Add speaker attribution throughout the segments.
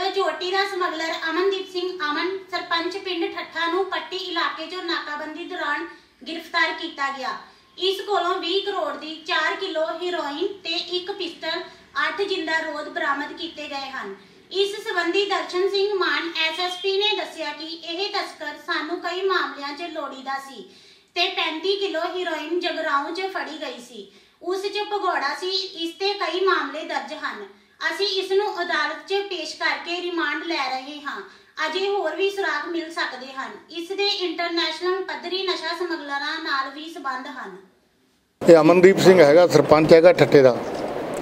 Speaker 1: ਜਦੋਂ ਝੋਟੀ ਦਾ ਸਮਗਲਰ ਅਮਨਦੀਪ ਸਿੰਘ ਅਮਨ ਸਰਪੰਚ ਪਿੰਡ ਠੱਠਾ ਨੂੰ ਪੱਟੀ ਇਲਾਕੇ 'ਚੋਂ ਨਾਕਾਬੰਦੀ ਦੌਰਾਨ ਗ੍ਰਿਫਤਾਰ ਕੀਤਾ ਗਿਆ। ਇਸ ਕੋਲੋਂ 20 ਕਰੋੜ ਦੀ 4 ਕਿਲੋ ਹੀਰੋਇਨ ਤੇ ਇੱਕ ਪਿਸਟਲ 8 ਜਿੰਦਾ ਰੋਦ ਬਰਾਮਦ ਕੀਤੇ ਗਏ ਹਨ। ਇਸ ਸਬੰਧੀ ਦਰਸ਼ਨ ਸਿੰਘ ਮਾਨ ਐਸਐਸਪੀ ਨੇ ਦੱਸਿਆ ਕਿ ਇਹ ਤਸਕਰ ਸਾਨੂੰ ਕਈ ਮਾਮਲਿਆਂ 'ਚ ਲੋੜੀਦਾ ਸੀ ਤੇ 35 ਕਿਲੋ ਹੀਰੋਇਨ ਜਗਰਾਉਂ 'ਚ ਫੜੀ ਗਈ ਸੀ। ਉਸ 'ਚ ਭਗੌੜਾ ਸੀ, ਇਸ ਤੇ ਕਈ ਮਾਮਲੇ ਦਰਜ ਹਨ। ਅਸੀਂ ਇਸ ਨੂੰ ਅਦਾਲਤ 'ਚ ਪੇਸ਼ ਕਰਕੇ ਰਿਮਾਂਡ ਲੈ ਰਹੇ ਹਾਂ। ਅਜੇ ਹੋਰ ਵੀ ਸੁਰਾਗ ਮਿਲ ਸਕਦੇ ਹਨ। ਇਸ ਦੇ ਇੰਟਰਨੈਸ਼ਨਲ ਪੱਧਰੀ ਨਸ਼ਾ ਸਮਗਲਰਾਂ ਨਾਲ ਵੀ ਸਬੰਧ ਹਨ।
Speaker 2: ਇਹ ਅਮਨਦੀਪ ਸਿੰਘ ਹੈਗਾ, ਸਰਪੰਚ ਹੈਗਾ ਠੱਟੇ ਦਾ।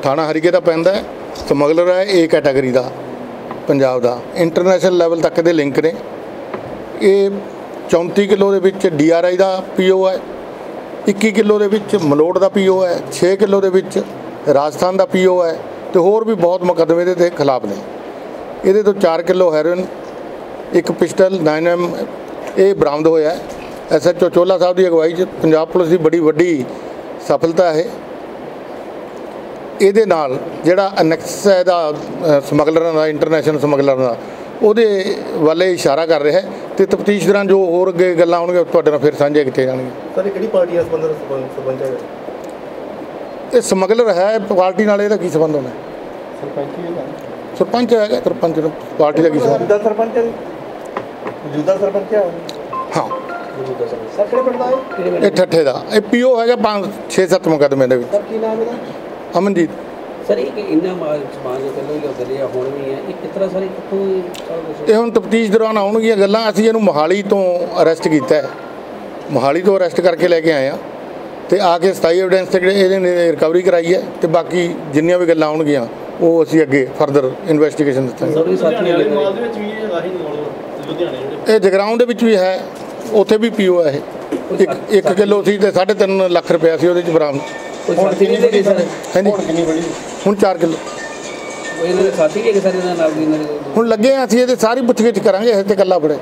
Speaker 2: ਥਾਣਾ ਹਰੀਕੇ ਦਾ ਪੈਂਦਾ ਹੈ। ਸਮਗਲਰ ਹੈ ਏ ਕੈਟਾਗਰੀ ਦਾ, ਪੰਜਾਬ ਦਾ। ਇੰਟਰਨੈਸ਼ਨਲ ਲੈਵਲ ਤੱਕ ਦੇ ਲਿੰਕ ਨੇ। ਇਹ 34 ਕਿਲੋ ਦੇ ਵਿੱਚ ਡੀਆਰਆਈ ਦਾ ਪੀਓ ਹੈ। 21 ਕਿਲੋ ਦੇ ਵਿੱਚ ਮਲੋਟ ਦਾ ਪੀਓ ਹੈ। 6 ਕਿਲੋ ਦੇ ਵਿੱਚ ਰਾਜਸਥਾਨ ਦਾ ਪੀਓ ਹੈ। ਤੇ ਹੋਰ ਵੀ ਬਹੁਤ ਮੁਕੱਦਮੇ ਦੇ ਦੇ ਖਿਲਾਫ ਨੇ। ਇਹਦੇ ਤੋਂ 4 ਕਿਲੋ ਹੈਰੋਇਨ ਇੱਕ ਪਿਸਟਲ 9M ਇਹ ਬਰਾਮਦ ਹੋਇਆ। ਹੈ ਐਸਐਚਓ ਚੋਲਾ ਸਾਹਿਬ ਦੀ ਅਗਵਾਈ 'ਚ ਪੰਜਾਬ ਪੁਲਿਸ ਦੀ ਬੜੀ ਵੱਡੀ ਸਫਲਤਾ ਹੈ। ਇਹਦੇ ਨਾਲ ਜਿਹੜਾ ਅਨੈਕਸ ਹੈ ਇਹਦਾ ਅ, ਸਮਗਲਰਾਂ ਦਾ ਇੰਟਰਨੈਸ਼ਨਲ ਸਮਗਲਰਾਂ ਦਾ ਉਹਦੇ ਵੱਲੇ ਇਸ਼ਾਰਾ ਕਰ ਰਿਹਾ ਹੈ ਤੇ ਤਫਤੀਸ਼ ਦੌਰਾਨ ਜੋ ਹੋਰ ਅੱਗੇ ਗੱਲਾਂ ਆਉਣਗੀਆਂ ਤੁਹਾਡੇ ਨਾਲ ਫਿਰ ਸਾਂਝੇ ਕੀਤੇ ਜਾਣਗੇ।
Speaker 3: ਸਰ ਇਹ ਕਿਹੜੀ ਪਾਰਟੀ ਨਾਲ ਸੰਬੰਧ ਸਰਪੰਚ ਹੈ
Speaker 2: ਇਹ ਸਮਗਲਰ ਹੈ ਪਾਰਟੀ ਨਾਲ ਇਹਦਾ ਕੀ ਸੰਬੰਧ ਹੋਣਾ?
Speaker 3: ਸਰਪੰਚ ਹੀ ਹੈ
Speaker 2: ਸਰਪੰਚ ਹੈਗਾ ਸਰਪੰਚ ਨੂੰ ਪਾਰਟੀ ਦਾ ਕੀ ਸੰਬੰਧ?
Speaker 3: ਮੌਜੂਦਾ ਸਰਪੰਚ ਹੈ ਮੌਜੂਦਾ ਸਰਪੰਚ ਹੈ
Speaker 2: ਹਾਂ।
Speaker 3: ਮੌਜੂਦਾ ਸਰਪੰਚ। ਸਰ ਕਿਹੜੇ ਪਿੰਡ ਦਾ ਹੈ?
Speaker 2: ਇਹ ਠੱਠੇ ਦਾ। ਇਹ ਪੀਓ ਹੈਗਾ 5 6 7 ਮੁਕੱਦਮੇ ਦੇ ਵਿੱਚ।
Speaker 3: ਸਰ ਕੀ ਨਾਮ ਇਹਦਾ?
Speaker 2: ਅਮਨਜੀਤ।
Speaker 4: ਸਰ ਇਹ ਇੰਨਾ ਮਾਲ ਸਮਾਨ ਜੋ ਪਹਿਲਾਂ ਆ ਹੁਣ ਵੀ ਹੈ ਇਹ ਸਾਰੇ ਕਿੱਥੋਂ ਇਹ
Speaker 2: ਹੁਣ ਤਫਤੀਸ਼ ਦੌਰਾਨ ਆਉਣਗੀਆਂ ਗੱਲਾਂ। ਅਸੀਂ ਇਹਨੂੰ ਮੋਹਾਲੀ ਤੋਂ ਅਰੈਸਟ ਕੀਤਾ ਹੈ। ਮੋਹਾਲੀ ਤੋਂ ਅਰੈਸਟ ਕਰਕੇ ਲੈ ਕੇ ਆਏ ਆ। ਤੇ ਆ ਕੇ 27 ਐਵੀਡੈਂਸ ਤੇ ਜਿਹੜੇ ਇਹਨੇ ਰਿਕਵਰੀ ਕਰਾਈ ਹੈ ਤੇ ਬਾਕੀ ਜਿੰਨੀਆਂ ਵੀ ਗੱਲਾਂ ਆਉਣਗੀਆਂ ਉਹ ਅਸੀਂ ਅੱਗੇ ਫਰਦਰ ਇਨਵੈਸਟੀਗੇਸ਼ਨ ਦੱਸਾਂਗੇ
Speaker 4: ਸਰ ਇਹ ਨੇ।
Speaker 3: ਮਾਲ ਦੇ ਵਿੱਚ ਵੀ ਹੀ ਮਾਲ ਲੁਧਿਆਣੇ ਜਿਹੜੇ
Speaker 2: ਇਹ ਜਗਰਾਉਂ ਦੇ ਵਿੱਚ ਵੀ ਹੈ ਉੱਥੇ ਵੀ ਪੀਓ ਹੈ ਇਹ। ਇੱਕ 1 ਕਿਲੋ ਸੀ ਤੇ 3.5 ਲੱਖ ਰੁਪਇਆ ਸੀ ਉਹਦੇ ਚ ਬਰਾਮਦ।
Speaker 3: ਹੁਣ ਕਿੰਨੀ ਬੜੀ?
Speaker 2: ਹੁਣ 4 ਕਿਲੋ। ਹੁਣ ਲੱਗੇ ਹਾਂ ਅਸੀਂ ਇਹਦੇ ਸਾਰੀ ਪੁੱਛਗਿੱਛ ਕਰਾਂਗੇ ਹਜੇ ਤੇ ਇਕੱਲਾ ਫੜੇ